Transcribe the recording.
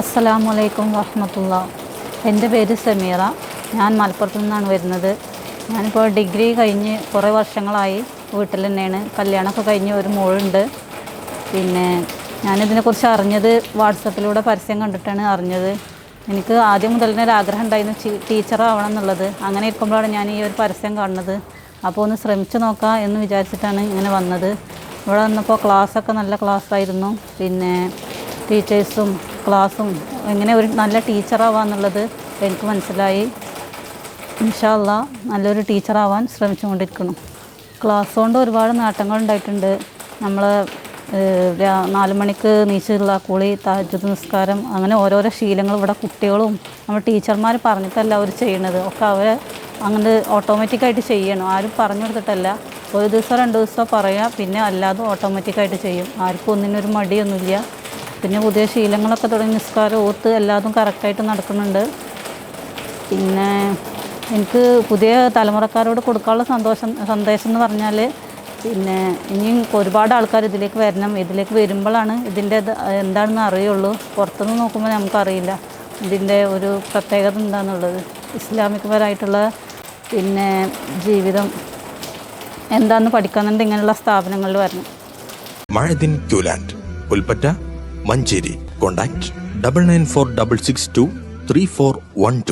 അസ്സലാമു വലൈക്കും വറഹമത്തുള്ള. എന്റെ പേര് സമീറ. ഞാൻ മലപ്പുറത്തു നിന്നാണ് വരുന്നത്. ഞാനിപ്പോൾ ഡിഗ്രി കഴിഞ്ഞ് കുറേ വർഷങ്ങളായി വീട്ടിൽ തന്നെയാണ്. കല്യാണമൊക്കെ കഴിഞ്ഞ് ഒരു മോളുണ്ട്. പിന്നെ ഞാനിതിനെക്കുറിച്ച് അറിഞ്ഞത് വാട്സപ്പിലൂടെ പരസ്യം കണ്ടിട്ടാണ് അറിഞ്ഞത്. എനിക്ക് ആദ്യം മുതൽ തന്നെ ഒരു ആഗ്രഹം ഉണ്ടായിരുന്നു ടീച്ചറാവണം എന്നുള്ളത്. അങ്ങനെ ഇരിക്കുമ്പോഴാണ് ഞാൻ ഈ ഒരു പരസ്യം കാണുന്നത്. അപ്പോൾ ഒന്ന് ശ്രമിച്ചു നോക്കാം എന്ന് വിചാരിച്ചിട്ടാണ് ഇങ്ങനെ വന്നത്. ഇവിടെ വന്നപ്പോൾ ക്ലാസ്സൊക്കെ നല്ല ക്ലാസ്സായിരുന്നു. പിന്നെ ടീച്ചേഴ്സും ക്ലാസ്സും എങ്ങനെ ഒരു നല്ല ടീച്ചറാവാന്നുള്ളത് എനിക്ക് മനസ്സിലായി. ഇൻഷാല്ല നല്ലൊരു ടീച്ചറാവാൻ ശ്രമിച്ചുകൊണ്ടിരിക്കണം ക്ലാസ് കൊണ്ട് ഒരുപാട് നേട്ടങ്ങൾ ഉണ്ടായിട്ടുണ്ട്. നമ്മൾ നാല് മണിക്ക് നീച്ചുള്ള കുളി താജുദ് നിസ്കാരം അങ്ങനെ ഓരോരോ ശീലങ്ങൾ ഇവിടെ കുട്ടികളും നമ്മൾ ടീച്ചർമാർ പറഞ്ഞിട്ടല്ല അവർ ചെയ്യണത്. ഒക്കെ അവർ അങ്ങനെ ഓട്ടോമാറ്റിക്കായിട്ട് ചെയ്യണം. ആരും പറഞ്ഞു കൊടുത്തിട്ടല്ല. ഒരു ദിവസം രണ്ട് ദിവസം പറയുക പിന്നെ അല്ലാതെ ഓട്ടോമാറ്റിക്കായിട്ട് ചെയ്യും. ആർക്കും ഒന്നിനൊരു മടിയൊന്നുമില്ല. പിന്നെ പുതിയ ശീലങ്ങളൊക്കെ തുടങ്ങി നിസ്കാരം ഓത്ത് എല്ലാതും കറക്റ്റായിട്ട് നടക്കുന്നുണ്ട്. പിന്നെ എനിക്ക് പുതിയ തലമുറക്കാരോട് കൊടുക്കാനുള്ള സന്തോഷം സന്ദേശം എന്ന് പറഞ്ഞാൽ പിന്നെ ഇനിയും ഒരുപാട് ആൾക്കാർ ഇതിലേക്ക് വരണം. ഇതിലേക്ക് വരുമ്പോഴാണ് ഇതിന്റെ ഇത് എന്താണെന്ന് അറിയുള്ളൂ. പുറത്തുനിന്ന് നോക്കുമ്പോൾ നമുക്കറിയില്ല. ഇതിന്റെ ഒരു പ്രത്യേകത എന്താണെന്നുള്ളത് ഇസ്ലാമികപരമായിട്ടുള്ള പിന്നെ ജീവിതം എന്താണെന്ന് പഠിക്കുന്നുണ്ട് ഇങ്ങനെയുള്ള സ്ഥാപനങ്ങളിൽ വരണം. Manjeri. Contact double nine four double six two three four one two